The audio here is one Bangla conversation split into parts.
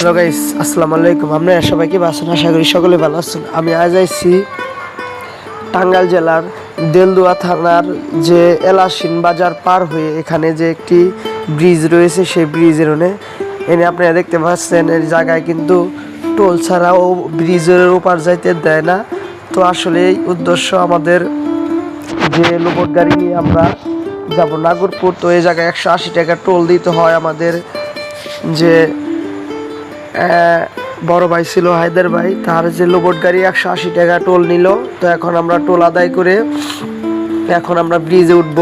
হ্যালো গাইস আসসালামু আলাইকুম আপনারা সবাই কি আশা করি সকলে ভালো আছেন। আমি আজ আইছি টাঙ্গাইল জেলার দেলদুয়া থানার যে এলাসিন বাজার পার হয়ে এখানে যে একটি ব্রিজ রয়েছে, সেই ব্রিজের ওনে। এনে আপনারা দেখতে পাচ্ছেন, এই জায়গায় কিন্তু টোল ছাড়াও ব্রিজের ওপার যাইতে দেয় না। তো আসলে এই উদ্দেশ্য আমাদের যে লোবট গাড়ি নিয়ে আমরা যাব নাগরপুর। তো এই জায়গায় একশো আশি টাকা টোল দিতে হয় আমাদের যে বড় ভাই ছিল হায়দার ভাই, তার যে লোবট গাড়ি একশো আশি টাকা টোল নিল, তো এখন আমরা টোল আদায় করে এখন আমরা ব্রিজে উঠব।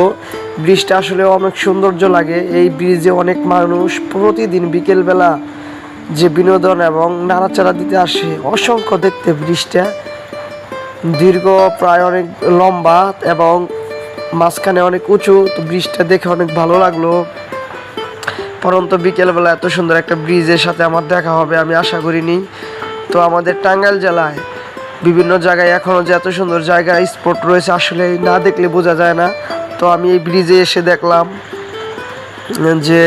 ব্রিজটা আসলে অনেক সৌন্দর্য লাগে, এই ব্রিজে অনেক মানুষ প্রতিদিন বিকেলবেলা যে বিনোদন এবং নাড়াচাড়া দিতে আসে, অসংখ্য দেখতে ব্রিজটা। দীর্ঘ প্রায় অনেক লম্বা এবং মাঝখানে অনেক উঁচু, তো ব্রিজটা দেখে অনেক ভালো লাগল। পরন্ত বিকেলবেলা এত সুন্দর একটা ব্রিজের সাথে আমার দেখা হবে, আমি আশা করিনি। তো আমাদের টাঙ্গাইল জেলায় বিভিন্ন জায়গায় এখনও যে এত সুন্দর জায়গা স্পট রয়েছে আসলে না দেখলে বোঝা যায় না। তো আমি এই ব্রিজে এসে দেখলাম যে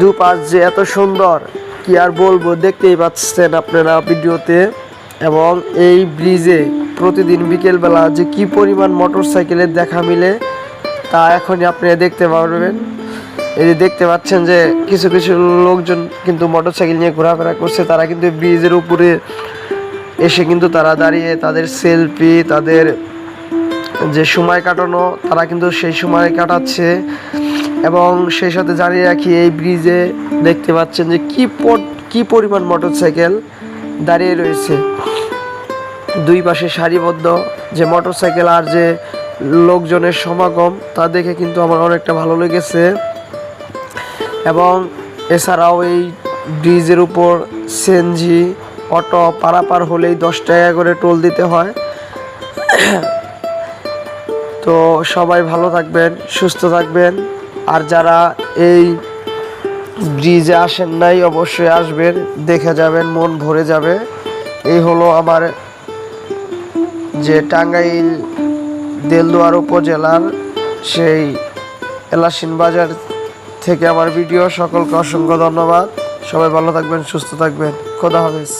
দুপাশ যে এত সুন্দর, কি আর বলব, দেখতেই পাচ্ছেন আপনারা ভিডিওতে। এবং এই ব্রিজে প্রতিদিন বিকেলবেলা যে কি পরিমাণ মোটর সাইকেলের দেখা মিলে, তা এখনই আপনারা দেখতে পারবেন। এই যে দেখতে পাচ্ছেন যে কিছু কিছু লোকজন কিন্তু মোটর সাইকেল নিয়ে ঘোরাফেরা করছে, তারা কিন্তু ব্রিজের উপরে এসে কিন্তু তারা দাঁড়িয়ে তাদের সেলফি তাদের যে সময় কাটানো, তারা কিন্তু সেই সময় কাটাচ্ছে এবং সেই সাথে জানিয়ে রাখি এই ব্রিজে দেখতে পাচ্ছেন যে কি পট, কি পরিমাণ মোটরসাইকেল দাঁড়িয়ে রয়েছে। দুই পাশে সারিবদ্ধ যে মোটরসাইকেল আর যে লোকজনের সমাগম, তা দেখে কিন্তু আমার অনেকটা ভালো লেগেছে। এবং এছাড়াও এই ব্রিজের উপর সেনজি অটো পারাপার হলেই দশ টাকা করে টোল দিতে হয়। তো সবাই ভালো থাকবেন, সুস্থ থাকবেন। আর যারা এই ব্রিজে আসেন নাই, অবশ্যই আসবেন, দেখে যাবেন, মন ভরে যাবে। এই হলো আমার যে টাঙ্গাইল দেলদুয়ার উপজেলার সেই এলাসিন বাজার থেকে আমার ভিডিও সকলকে অসংখ্য ধন্যবাদ। সবাই ভালো থাকবেন সুস্থ থাকবেন। খোদা হাফেজ।